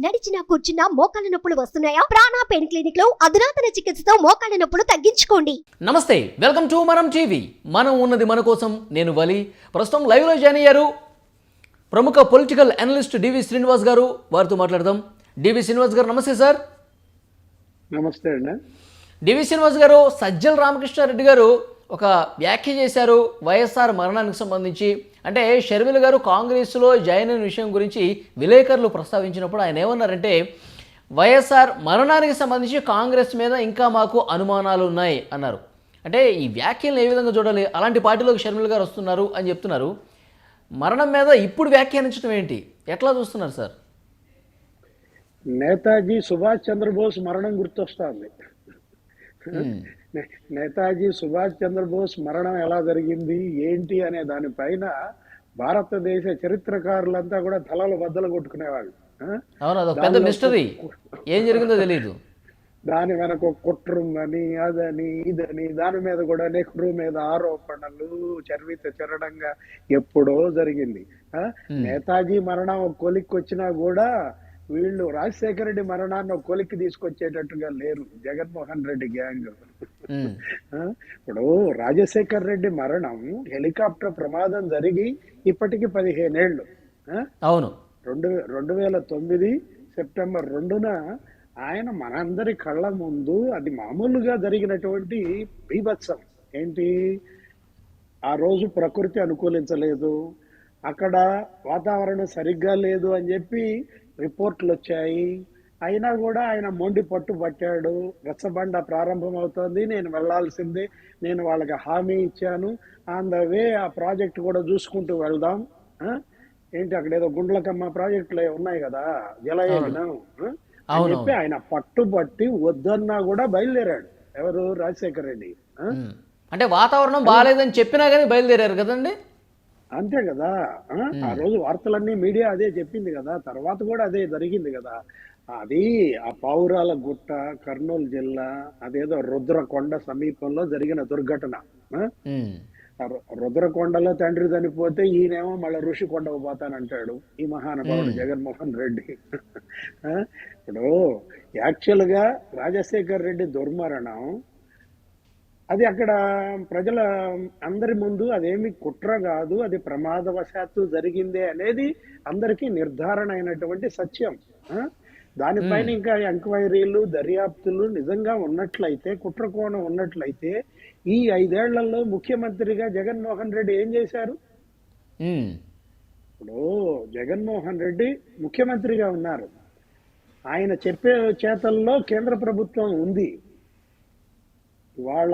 నడిచినా కూర్చున్నా మోకాళ్ళ నొప్పులు వస్తున్నాయా? ప్రాణా పెయిన్ క్లినిక్లో అధునాతన చికిత్సతో మోకాళ్ళ నొప్పులు తగ్గించుకోండి. నమస్తే వెల్కమ్ టు మనం టీవీ. మనం ఉన్నది మన కోసం నేను వలి. ప్రస్తుతం లైవ్లో జాయిన్ అయ్యారు ప్రముఖ పొలిటికల్ అనలిస్ట్ డివి శ్రీనివాస్ గారు. వారితో మాట్లాడదాం. డివి శ్రీనివాస్ గారు నమస్తే సార్. నమస్తే అండి. డివి శ్రీనివాస్ గారు సజ్జల రామకృష్ణారెడ్డి గారు ఒక వ్యాఖ్య చేశారు వైఎస్ఆర్ మరణానికి సంబంధించి. అంటే షర్మిల గారు కాంగ్రెస్లో జాయిన్ అయిన విషయం గురించి విలేకరులు ప్రస్తావించినప్పుడు ఆయన ఏమన్నారంటే వైఎస్ఆర్ మరణానికి సంబంధించి కాంగ్రెస్ మీద ఇంకా మాకు అనుమానాలు ఉన్నాయి అన్నారు. అంటే ఈ వ్యాఖ్యలను ఏ విధంగా చూడాలి? అలాంటి పార్టీలోకి షర్మిల గారు వస్తున్నారు అని చెప్తున్నారు. మరణం మీద ఇప్పుడు వ్యాఖ్యానించడం ఏంటి? ఎట్లా చూస్తున్నారు సార్? నేతాజీ సుభాష్ చంద్రబోస్ మరణం గుర్తొస్తుంది నేతాజీ సుభాష్ చంద్రబోస్ మరణం ఎలా జరిగింది ఏంటి అనే దానిపైన భారతదేశ చరిత్రకారులంతా కూడా తలలు బద్దలు కొట్టుకునేవాళ్ళు. ఏం జరిగిందో తెలియదు దాని వెనక ఒక కుట్ర ఉందని అదని ఇదని దాని మీద కూడా నెహ్రూ మీద ఆరోపణలు చర్విత చరణంగా ఎప్పుడో జరిగింది? నేతాజీ మరణం కొలిక్కి వచ్చినా కూడా వీళ్ళు రాజశేఖర రెడ్డి మరణాన్ని కొలిక్కి తీసుకొచ్చేటట్టుగా లేరు. జగన్మోహన్ రెడ్డి గ్యాంగ్? ఇప్పుడు రాజశేఖర్ రెడ్డి మరణం హెలికాప్టర్ ప్రమాదం జరిగి ఇప్పటికి పదిహేనేళ్ళు ఆ? అవును. రెండు రెండు వేల తొమ్మిది సెప్టెంబర్ రెండున ఆయన మనందరి కళ్ళ ముందు అది మామూలుగా జరిగినటువంటి బీభత్సం. ఏంటి? ఆ రోజు ప్రకృతి అనుకూలించలేదు. అక్కడ వాతావరణం సరిగ్గా లేదు అని చెప్పి రిపోర్ట్లు వచ్చాయి అయినా కూడా ఆయన మొండి పట్టు పట్టాడు. రచ్చబండ ప్రారంభం అవుతోంది నేను వెళ్ళాల్సిందే నేను వాళ్ళకి హామీ ఇచ్చాను. ఆన్ ద వే ఆ ప్రాజెక్ట్ కూడా చూసుకుంటూ వెళ్దాం? ఏంటి అక్కడ ఏదో గుండ్లకమ్మ ప్రాజెక్టులు ఉన్నాయి కదా? జలయజ్ఞం? అని. చెప్పి ఆయన పట్టుబట్టి వద్దన్నా కూడా బయలుదేరాడు. ఎవరు? రాజశేఖర రెడ్డి. అంటే వాతావరణం బాగాలేదని చెప్పినా కానీ బయలుదేరారు కదండి? అంతే కదా? ఆ? రోజు వార్తలన్నీ మీడియా అదే చెప్పింది కదా? తర్వాత కూడా అదే జరిగింది కదా? అది ఆ పావురాల గుట్ట కర్నూలు జిల్లా అదేదో రుద్రకొండ సమీపంలో జరిగిన దుర్ఘటన. రుద్రకొండలో తండ్రి చనిపోతే ఈయనేమో మళ్ళీ ఋషికొండకు పోతానంటాడు ఈ మహానుభావుడు జగన్మోహన్ రెడ్డి? ఇప్పుడు యాక్చువల్గా రాజశేఖర్ రెడ్డి దుర్మరణం అది అక్కడ ప్రజల అందరి ముందు అదేమి కుట్ర కాదు అది ప్రమాదవశాత్తు జరిగిందే అనేది అందరికీ నిర్ధారణ అయినటువంటి సత్యం? దానిపైన ఇంకా ఎంక్వైరీలు దర్యాప్తులు నిజంగా ఉన్నట్లయితే కుట్ర కోణం ఉన్నట్లయితే ఈ ఐదేళ్ళలో ముఖ్యమంత్రిగా జగన్మోహన్ రెడ్డి ఏం చేశారు. ఇప్పుడు జగన్మోహన్ రెడ్డి ముఖ్యమంత్రిగా ఉన్నారు. ఆయన చెప్పే చేతల్లో కేంద్ర ప్రభుత్వం ఉంది. ఇవాళ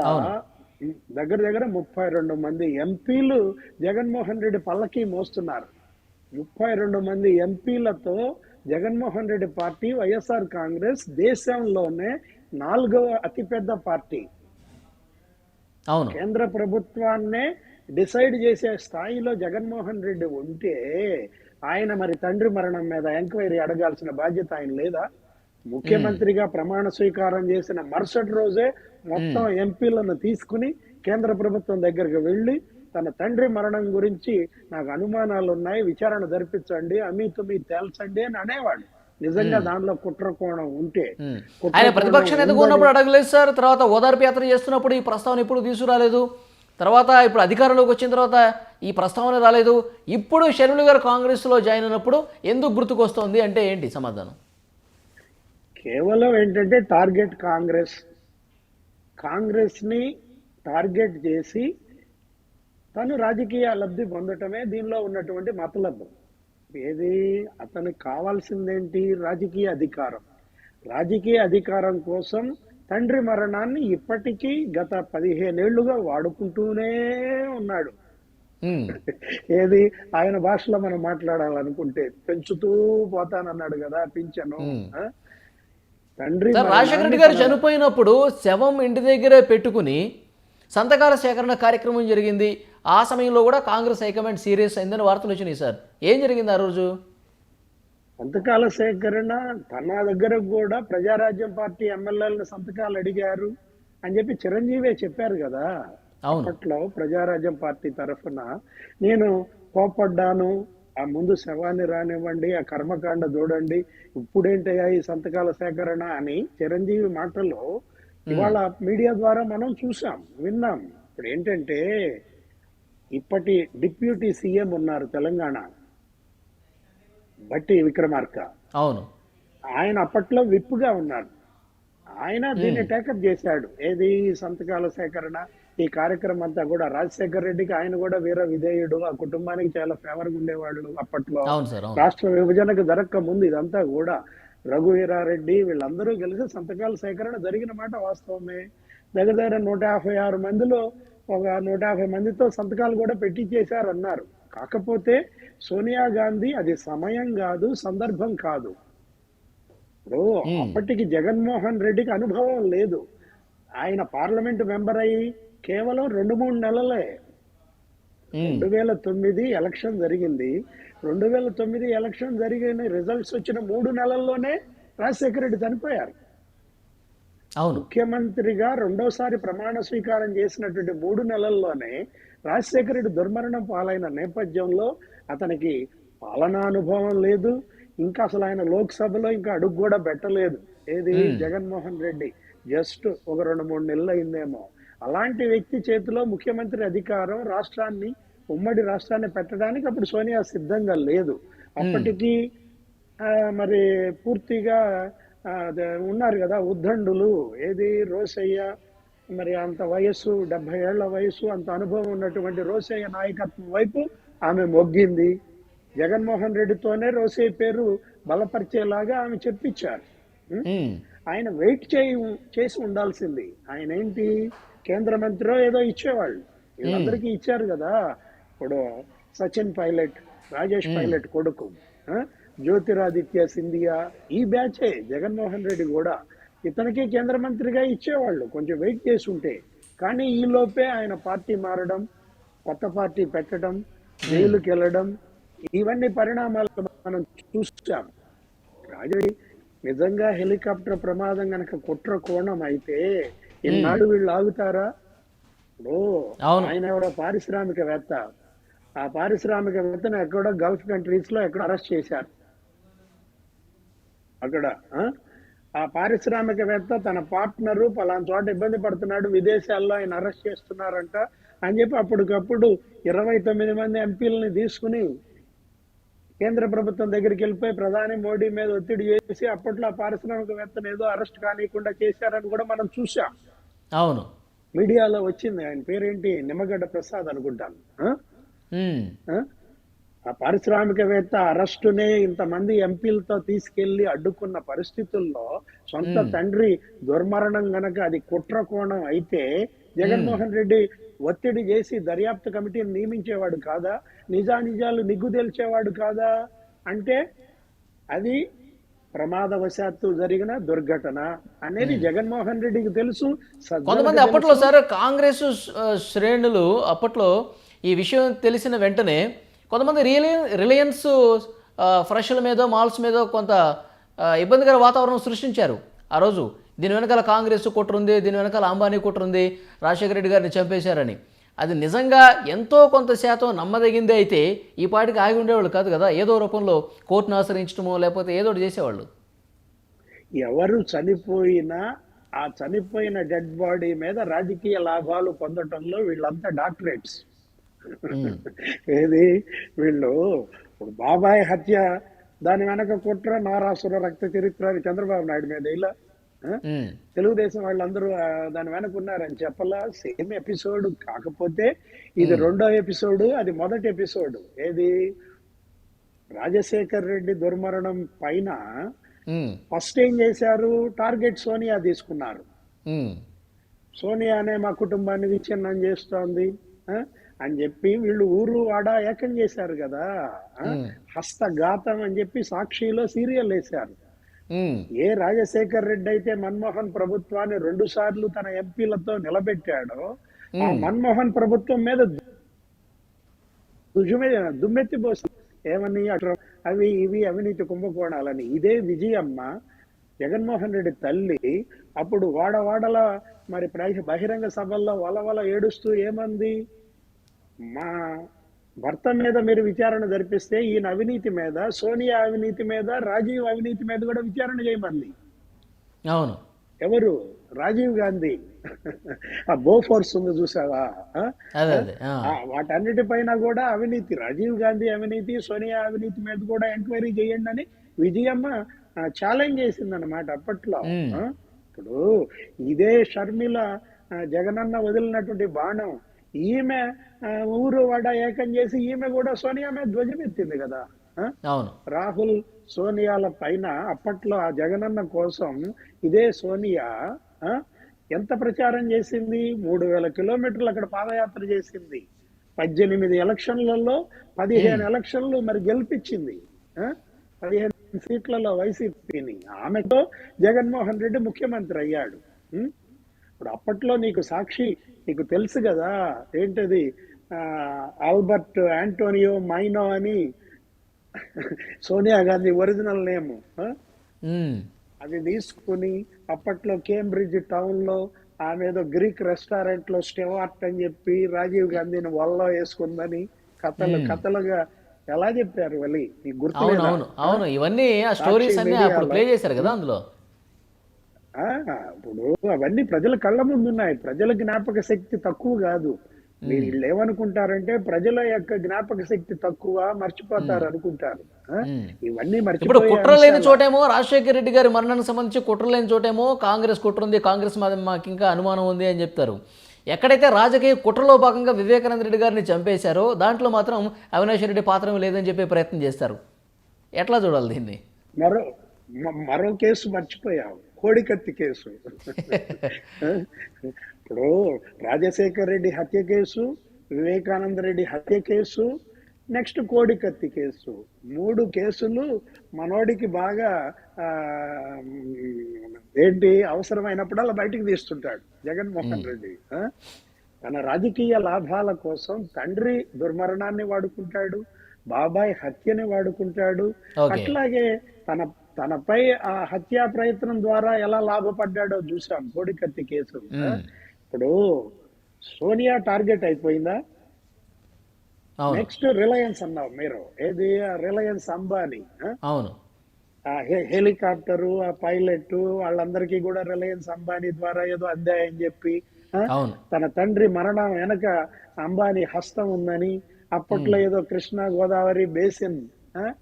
దగ్గర దగ్గర ముప్పై రెండు మంది ఎంపీలు జగన్మోహన్ రెడ్డి పల్లకి మోస్తున్నారు. ముప్పై రెండు మంది ఎంపీలతో జగన్మోహన్ రెడ్డి పార్టీ వైఎస్ఆర్ కాంగ్రెస్ దేశంలోనే నాలుగవ అతిపెద్ద పార్టీ. అవును. కేంద్ర ప్రభుత్వాన్నే డిసైడ్ చేసే స్థాయిలో జగన్మోహన్ రెడ్డి ఉంటే ఆయన మరి తండ్రి మరణం మీద ఎంక్వైరీ అడగాల్సిన బాధ్యత ఆయన లేదా? ముఖ్యమంత్రిగా ప్రమాణ స్వీకారం చేసిన మరుసటి రోజే మొత్తం ఎంపీలను తీసుకుని కేంద్ర ప్రభుత్వం దగ్గరికి వెళ్ళి తన తండ్రి మరణం గురించి నాకు అనుమానాలు ఉన్నాయి విచారణ జరిపించండి అమీ తుమీ తేల్చండి అని అనేవాడు నిజంగా దానిలో కుట్ర కోణం ఉంటే ఆయన ప్రతిపక్ష ఉన్నప్పుడు అడగలేదు సార్ తర్వాత ఓదార్పు యాత్ర చేస్తున్నప్పుడు ఈ ప్రస్తావన ఇప్పుడు తీసుకురాలేదు? తర్వాత ఇప్పుడు అధికారంలోకి వచ్చిన తర్వాత ఈ ప్రస్తావన రాలేదు. ఇప్పుడు షర్మిల గారు కాంగ్రెస్లో జాయిన్ అయినప్పుడు ఎందుకు గుర్తుకొస్తోంది అంటే ఏంటి సమాధానం? కేవలం ఏంటంటే టార్గెట్ కాంగ్రెస్. కాంగ్రెస్ని టార్గెట్ చేసి తను రాజకీయ లబ్ధి పొందటమే దీనిలో ఉన్నటువంటి మతలబు. ఏది? అతనికి కావాల్సిందేంటి? రాజకీయ అధికారం. రాజకీయ అధికారం కోసం తండ్రి మరణాన్ని ఇప్పటికీ గత పదిహేనేళ్ళుగా వాడుకుంటూనే ఉన్నాడు. ఏది? ఆయన భాషలో మనం మాట్లాడాలనుకుంటే పెంచుతూ పోతానన్నాడు కదా పింఛను? తండ్రి రాజశేఖర రెడ్డి గారు చనిపోయినప్పుడు శవం ఇంటి దగ్గరే పెట్టుకుని సంతకాల సేకరణ కార్యక్రమం జరిగింది. ఆ సమయంలో కూడా కాంగ్రెస్ హైకమాండ్ సీరియస్ అయిందని వార్తలు వచ్చినాయి సార్. ఏం జరిగింది ఆ రోజు? సంతకాల సేకరణ తన దగ్గర కూడా ప్రజారాజ్యం పార్టీ ఎమ్మెల్యేలను సంతకాలు అడిగారు అని చెప్పి చిరంజీవే చెప్పారు కదా. అప్పట్లో ప్రజారాజ్యం పార్టీ తరఫున నేను కోపడ్డాను ఆ ముందు శవాన్ని రానివ్వండి ఆ కర్మకాండ చూడండి ఇప్పుడేంటయ్యా ఈ సంతకాల సేకరణ అని చిరంజీవి మాటలు ఇవాళ మీడియా ద్వారా మనం చూసాం విన్నాం. ఇప్పుడు ఏంటంటే ఇప్పటి డిప్యూటీ సీఎం ఉన్నారు తెలంగాణ బట్టి విక్రమార్క. అవును. ఆయన అప్పట్లో విప్పుగా ఉన్నారు. ఆయన దీన్ని టేకప్ చేశాడు. ఏది సంతకాల సేకరణ? ఈ కార్యక్రమం అంతా కూడా రాజశేఖర రెడ్డికి ఆయన కూడా వీర విధేయుడు. ఆ కుటుంబానికి చాలా ఫేవర్గా ఉండేవాడు అప్పట్లో రాష్ట్ర విభజనకు జరగక ముందు ఇదంతా కూడా రఘువీరారెడ్డి వీళ్ళందరూ కలిసి సంతకాల సేకరణ జరిగిన మాట వాస్తవమే. దగ్గర దగ్గర నూట యాభై ఆరు మందిలో ఒక నూట యాభై మందితో సంతకాలు కూడా పెట్టించేశారు అన్నారు కాకపోతే సోనియా గాంధీ అది సమయం కాదు సందర్భం కాదు. ఇప్పుడు అప్పటికి జగన్మోహన్ రెడ్డికి అనుభవం లేదు. ఆయన పార్లమెంట్ మెంబర్ అయ్యి కేవలం రెండు మూడు నెలలే. రెండు వేల తొమ్మిది ఎలక్షన్ జరిగింది. రెండు వేల తొమ్మిది ఎలక్షన్ జరిగిన రిజల్ట్స్ వచ్చిన మూడు నెలల్లోనే రాజశేఖర రెడ్డి చనిపోయారు. అవును. ముఖ్యమంత్రిగా రెండోసారి ప్రమాణ స్వీకారం చేసినటువంటి మూడు నెలల్లోనే రాజశేఖర రెడ్డి దుర్మరణం పాలైన నేపథ్యంలో అతనికి పాలనా అనుభవం లేదు. ఇంకా అసలు ఆయన లోక్సభలో ఇంకా అడుగు కూడా పెట్టలేదు. ఏది? జగన్మోహన్ రెడ్డి. జస్ట్ ఒక రెండు మూడు నెలలు అయిందేమో అలాంటి వ్యక్తి చేతిలో ముఖ్యమంత్రి అధికారం రాష్ట్రాన్ని ఉమ్మడి రాష్ట్రాన్ని పెట్టడానికి అప్పుడు సోనియా సిద్ధంగా లేదు. అప్పటికి ఆ, మరి పూర్తిగా ఉన్నారు కదా ఉద్దండులు. ఏది రోసయ్య మరి అంత వయస్సు డెబ్బై ఏళ్ళ వయస్సు అంత అనుభవం ఉన్నటువంటి రోసయ్య నాయకత్వం వైపు ఆమె మొగ్గింది. జగన్మోహన్ రెడ్డితోనే రోసయ్య పేరు బలపరిచేలాగా ఆమె చెప్పించారు. ఆయన వెయిట్ చేయి చేసి ఉండాల్సింది. ఆయన ఏంటి? కేంద్ర మంత్రి ఏదో ఇచ్చేవాళ్ళు. వీళ్ళందరికీ ఇచ్చారు కదా. ఇప్పుడు సచిన్ పైలట్ రాజేష్ పైలట్ కొడుకు? జ్యోతిరాదిత్య సింధియా ఈ బ్యాచే జగన్మోహన్ రెడ్డి కూడా. ఇతనికి కేంద్ర మంత్రిగా ఇచ్చేవాళ్ళు కొంచెం వెయిట్ చేసి ఉంటే కానీ ఈ లోపే ఆయన పార్టీ మారడం కొత్త పార్టీ పెట్టడం జైలుకి వెళ్ళడం ఇవన్నీ పరిణామాలు మనం చూసాం. రాజడి నిజంగా హెలికాప్టర్ ప్రమాదం గనక కుట్ర కోణం అయితే ఇన్నాడు వీళ్ళు ఆగుతారా? అవును. ఆయన ఎవడో పారిశ్రామికవేత్త. ఆ పారిశ్రామికవేత్తను ఎక్కడో గల్ఫ్ కంట్రీస్లో ఎక్కడ అరెస్ట్ చేశారు. అక్కడ ఆ? పారిశ్రామికవేత్త తన పార్ట్నర్ పలానా చోట ఇబ్బంది పడుతున్నాడు విదేశాల్లో ఆయన అరెస్ట్ చేస్తున్నారంట అని చెప్పి అప్పటికప్పుడు ఇరవై తొమ్మిది మంది ఎంపీలని తీసుకుని కేంద్ర ప్రభుత్వం దగ్గరికి వెళ్ళిపోయి ప్రధాని మోడీ మీద ఒత్తిడి చేసి అప్పట్లో ఆ పారిశ్రామికవేత్తను ఏదో అరెస్ట్ కానియకుండా చేశారని కూడా మనం చూసాం అవును. మీడియాలో వచ్చింది ఆయన పేరేంటి? నిమ్మగడ్డ ప్రసాద్ అనుకుంటాను. ఆ? పారిశ్రామికవేత్త అరెస్టునే ఇంతమంది ఎంపీలతో తీసుకెళ్ళి అడ్డుకున్న పరిస్థితుల్లో సొంత తండ్రి దుర్మరణం గనక అది కుట్ర కోణం అయితే జగన్మోహన్ రెడ్డి ఒత్తిడి చేసి దర్యాప్తు కమిటీని నియమించేవాడు కాదా? నిజానిజాలు నిగ్గు తేల్చేవాడు కాదా? అంటే అది ప్రమాదవశాత్తు జరిగిన దుర్ఘటన అనేది జగన్మోహన్ రెడ్డికి తెలుసు కొంతమంది అప్పట్లో సార్ కాంగ్రెస్ శ్రేణులు అప్పట్లో ఈ విషయం తెలిసిన వెంటనే కొంతమంది రిలయన్ రిలయన్స్ ఆ, ఫ్రెష్ల మీద మాల్స్ మీద కొంత ఇబ్బందికర వాతావరణం సృష్టించారు ఆ రోజు. దీని వెనకాల కాంగ్రెస్ కుట్ర ఉంది దీని వెనకాల అంబానీ కుట్ర ఉంది రాజశేఖర రెడ్డి గారిని చంపేశారని. అది నిజంగా ఎంతో కొంత శాతం నమ్మదగిందే అయితే ఈ పాటికి ఆగి ఉండేవాళ్ళు కాదు కదా. ఏదో రూపంలో కోర్టును ఆశ్రయించడమో లేకపోతే ఏదో ఒకటి చేసేవాళ్ళు. ఎవరు చనిపోయినా ఆ చనిపోయిన డెడ్ బాడీ మీద రాజకీయ లాభాలు పొందటంలో వీళ్ళంతా డాక్టరేట్స్. ఏది? వీళ్ళు ఇప్పుడు బాబాయ్ హత్య దాని వెనక కుట్ర నారాసుర రక్త చరిత్ర అని చంద్రబాబు నాయుడు మీద ఇలా తెలుగుదేశం వాళ్ళందరూ దాని వెనక ఉన్నారని చెప్పలా సేమ్ ఎపిసోడ్ కాకపోతే ఇది రెండో ఎపిసోడ్ అది మొదటి ఎపిసోడ్. ఏది? రాజశేఖర్ రెడ్డి దుర్మరణం పైన ఫస్ట్ ఏం చేశారు? టార్గెట్ సోనియా తీసుకున్నారు. ఉమ్, సోనియానే మా కుటుంబాన్ని విచ్ఛిన్నం చేస్తోంది? అని చెప్పి వీళ్ళు ఊరు వాడ ఏకం చేశారు కదా? హస్తఘాతం అని చెప్పి సాక్షిలో సీరియల్ వేశారు. ఏ రాజశేఖర్ రెడ్డి అయితే మన్మోహన్ ప్రభుత్వాన్ని రెండు సార్లు తన ఎంపీలతో నిలబెట్టాడో ఆ మన్మోహన్ ప్రభుత్వం మీద దుమ్మెత్తి పోసి ఏమని అవి ఇవి అవినీతి కుంభకోణాలని. ఇదే విజయమ్మ జగన్మోహన్ రెడ్డి తల్లి అప్పుడు వాడవాడల మరి బహిరంగ సభల్లో వల వల ఏడుస్తూ ఏమంది? మా భర్త మీద మీరు విచారణ జరిపిస్తే ఈయన అవినీతి మీద సోనియా అవినీతి మీద రాజీవ్ అవినీతి మీద కూడా విచారణ చేయమంది. అవును. ఎవరు? రాజీవ్ గాంధీ. ఆ బోఫోర్స్ ఉంది చూసావా? వాటన్నిటిపైన కూడా అవినీతి రాజీవ్ గాంధీ అవినీతి సోనియా అవినీతి మీద కూడా ఎంక్వైరీ చేయండి అని విజయమ్మ ఛాలెంజ్ చేసింది అనమాట అప్పట్లో? ఇప్పుడు ఇదే షర్మిల జగనన్న వదిలినటువంటి బాణం ఈమె ఊరు వాడ ఏకం చేసి ఈమె కూడా సోనియా మీద ధ్వజం ఎత్తింది కదా రాహుల్ సోనియాల పైన అప్పట్లో ఆ జగనన్న కోసం ఇదే సోనియా ఎంత ప్రచారం చేసింది? మూడు వేల కిలోమీటర్లు అక్కడ పాదయాత్ర చేసింది. పద్దెనిమిది ఎలక్షన్లలో పదిహేను ఎలక్షన్లు మరి గెలిపించింది? పదిహేను సీట్లలో వైసీపీని. ఆమెతో జగన్మోహన్ రెడ్డి ముఖ్యమంత్రి అయ్యాడు? ఇప్పుడు అప్పట్లో నీకు సాక్షి నీకు తెలుసు కదా ఏంటది? ఆల్బర్ట్ ఆంటోనియో మైనో అని సోనియా గాంధీ ఒరిజినల్ నేమ్. అది తీసుకుని అప్పట్లో కేంబ్రిడ్జ్ టౌన్లో ఆమె ఏదో గ్రీక్ రెస్టారెంట్లో స్టెవార్ట్ అని చెప్పి రాజీవ్ గాంధీని వల్ల వేసుకుందని కథలు కథలుగా ఎలా చెప్పారు వలి? గుర్తు అవును. ఇవన్నీ ఆ స్టోరీస్ అన్ని అప్పుడు. ప్లే చేశారు కదా అందులో? ఇప్పుడు అవన్నీ ప్రజల కళ్ళ ముందు ఉన్నాయి ప్రజల జ్ఞాపక శక్తి తక్కువ కాదు. మీరు వీళ్ళు ఏమనుకుంటారంటే ప్రజల యొక్క జ్ఞాపక శక్తి తక్కువ మర్చిపోతారు అనుకుంటారు. ఇవన్నీ ఇప్పుడు మర్చిపోయే కుట్ర లేని. చోటేమో రాజశేఖర రెడ్డి గారి మరణానికి సంబంధించి కుట్ర లేని చోటేమో కాంగ్రెస్ కుట్ర ఉంది కాంగ్రెస్ మీద మాకు ఇంకా అనుమానం ఉంది అని చెప్తారు. ఎక్కడైతే రాజకీయ కుట్రలో భాగంగా వివేకానంద రెడ్డి గారిని చంపేశారో దాంట్లో మాత్రం అవినాష్ రెడ్డి పాత్ర లేదని చెప్పే ప్రయత్నం చేస్తారు. ఎట్లా చూడాలి దీన్ని? మరో మరో కేసు మర్చిపోయావు. కోడికత్తి కేసు. ఇప్పుడు రాజశేఖర్ రెడ్డి హత్య కేసు వివేకానంద రెడ్డి హత్య కేసు నెక్స్ట్ కోడికత్తి కేసు. మూడు కేసులు మనోడికి బాగా ఆ, ఏంటి అవసరమైనప్పుడల్లా బయటికి తీస్తుంటాడు జగన్మోహన్ రెడ్డి? తన రాజకీయ లాభాల కోసం తండ్రి దుర్మరణాన్ని వాడుకుంటాడు బాబాయ్ హత్యని వాడుకుంటాడు. అట్లాగే తన తనపై ఆ హత్యా ప్రయత్నం ద్వారా ఎలా లాభపడ్డాడో చూసాం. కోడికత్తి కేసు. ఇప్పుడు సోనియా టార్గెట్ అయిపోయిందా? నెక్స్ట్ రిలయన్స్ అన్నావు మీరు. ఏది? రిలయన్స్ అంబానీ? అవును. హెలికాప్టరు ఆ పైలట్ వాళ్ళందరికీ కూడా రిలయన్స్ అంబానీ ద్వారా ఏదో అందాయని చెప్పి తన తండ్రి మరణం వెనక అంబానీ హస్తం ఉందని అప్పట్లో ఏదో Krishna Godavari basin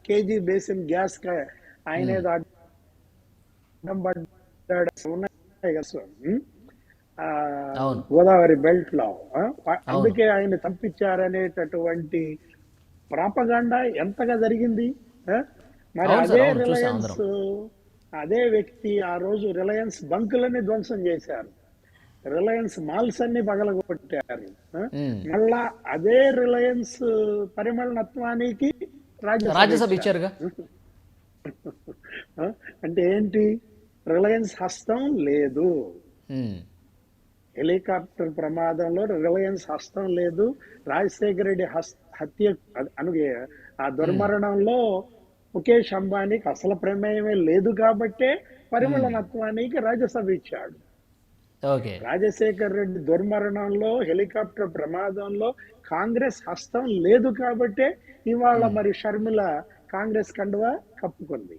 KG basin gas క- ఆయన ఏదో అడ్డం పడ్డాడు ఉన్నాయి కదా సార్. ఉం? ఆ, అవును. గోదావరి బెల్ట్లో? అందుకే ఆయన తప్పించారనేటటువంటి ప్రాపగాండా ఎంతగా జరిగింది? మరి అదే రిలయన్స్ అదే వ్యక్తి ఆ రోజు రిలయన్స్ బంకులని ధ్వంసం చేశారు రిలయన్స్ మాల్స్ అన్ని పగలగొట్టారు. మళ్ళా అదే రిలయన్స్ పరిమళనత్వానికి రాజ్యసభ ఇచ్చారు. ఇచ్చారుగా? అంటే ఏంటి? రిలయన్స్ హస్తం లేదు. హెలికాప్టర్ ప్రమాదంలో రిలయన్స్ హస్తం లేదు. రాజశేఖర రెడ్డి హత్య అనుగే ఆ దుర్మరణంలో ముఖేష్ అంబానీకి అసలు ప్రమేయమే లేదు కాబట్టే పరిమళనత్వానికి రాజ్యసభ ఇచ్చాడు. రాజశేఖర్ రెడ్డి దుర్మరణంలో హెలికాప్టర్ ప్రమాదంలో కాంగ్రెస్ హస్తం లేదు కాబట్టే ఇవాళ మరి షర్మిల కాంగ్రెస్ కండువా కప్పుకుంది.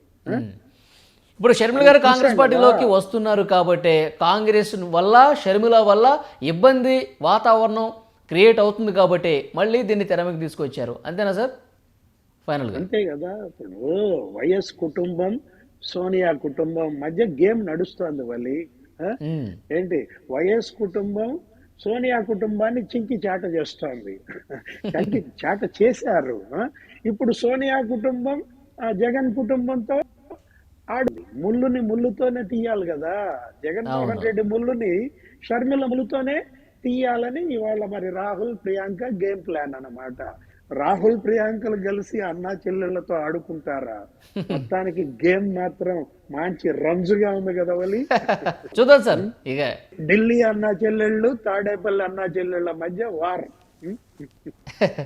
ఇప్పుడు షర్మిల గారు కాంగ్రెస్ పార్టీలోకి వస్తున్నారు కాబట్టి కాంగ్రెస్ వల్ల షర్మిల వల్ల ఇబ్బంది వాతావరణం క్రియేట్ అవుతుంది కాబట్టి మళ్ళీ దీన్ని తెర మీదకి తీసుకొచ్చారు. అంతేనా సార్? ఫైనల్గా అంతే కదా ఇప్పుడు వైఎస్ కుటుంబం సోనియా కుటుంబం మధ్య గేమ్ నడుస్తోంది వల్లి. ఏంటి? వైఎస్ కుటుంబం సోనియా కుటుంబాన్ని చింకి చాట చేస్తోంది. చింకి చాట చేశారు? ఇప్పుడు సోనియా కుటుంబం ఆ, జగన్ కుటుంబంతో ఆడు ముళ్ళుని ముళ్ళుతోనే తీయాలి కదా. జగన్మోహన్ అవును. రెడ్డి ముళ్ళుని షర్మిల ముళ్ళుతోనే తీయాలని ఇవాళ మరి రాహుల్ ప్రియాంక గేమ్ ప్లాన్ అన్నమాట. రాహుల్ ప్రియాంకలు కలిసి అన్నా చెల్లెళ్ళతో ఆడుకుంటారా? మొత్తానికి గేమ్ మాత్రం మంచి రంజుగా ఉంది కదా వలి. చూద్దాం సార్. ఇక ఢిల్లీ అన్నా చెల్లెళ్ళు తాడేపల్లి అన్నా చెల్లెళ్ళ మధ్య war.